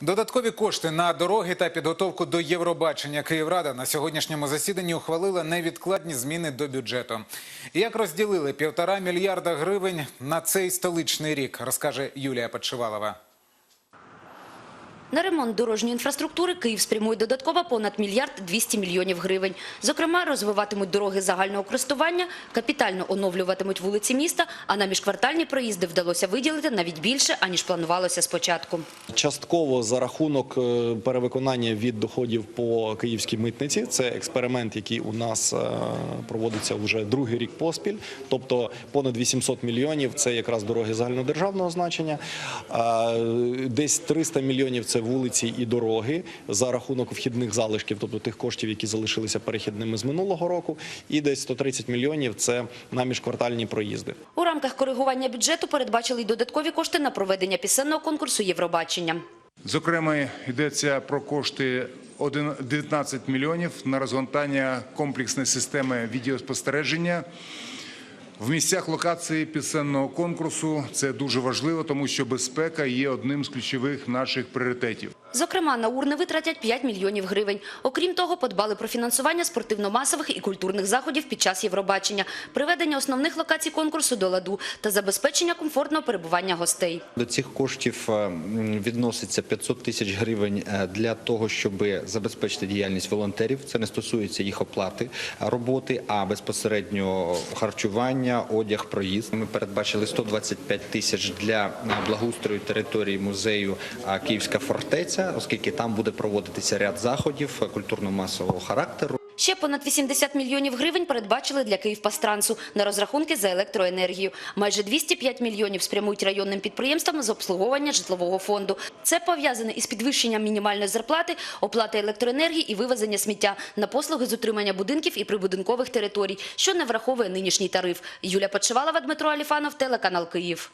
Додаткові кошти на дороги та підготовку до Євробачення Київрада на сьогоднішньому засіданні ухвалила невідкладні зміни до бюджету. Як розділили півтора мільярда гривень на цей столичний рік, розкаже Юлія Подшивалова. На ремонт дорожньої інфраструктури Київ спрямує додатково понад мільярд 200 мільйонів гривень. Зокрема, розвиватимуть дороги загального користування, капітально оновлюватимуть вулиці міста, а на міжквартальні проїзди вдалося виділити навіть більше, аніж планувалося спочатку. Частково за рахунок е, перевиконання від доходів по київській митниці. Це експеримент, який у нас е, проводиться вже другий рік поспіль. Тобто понад 800 мільйонів це якраз дороги загальнодержавного значення. Десь 300 мільйонів це вулиці і дороги за рахунок вхідних залишків, тобто тих коштів, які залишилися перехідними з минулого року. І десь 130 мільйонів це на міжквартальні проїзди. У рамках коригування бюджету передбачили й додаткові кошти на проведення пісенного конкурсу Євробачення. Зокрема, йдеться про кошти один- 19 мільйонів на розгортання комплексної системи відеоспостереження. В місцях локації пісенного конкурсу це дуже важливо, тому що безпека є одним з ключових наших пріоритетів. Зокрема, на урни витратять 5 мільйонів гривень. Окрім того, подбали про фінансування спортивно-масових і культурних заходів під час Євробачення, приведення основних локацій конкурсу до ладу та забезпечення комфортного перебування гостей. До цих коштів е, відноситься 500 тисяч гривень е, для того, щоб забезпечити діяльність волонтерів. Це не стосується їх оплати е, роботи, а безпосередньо харчування, одяг, проїзд. Ми передбачили 125 тисяч для благоустрою території музею Київська фортеця, оскільки там буде проводитися ряд заходів культурно-масового характеру. Ще понад 80 мільйонів гривень передбачили для Київпастрансу на розрахунки за електроенергію. Майже 205 мільйонів спрямують районним підприємствам з обслуговування житлового фонду. Це пов'язане із підвищенням мінімальної зарплати, оплати електроенергії і вивезення сміття на послуги з утримання будинків і прибудинкових територій, що не враховує нинішній тариф. Юлія Почивалова, Дмитро Аліфанов, телеканал Київ.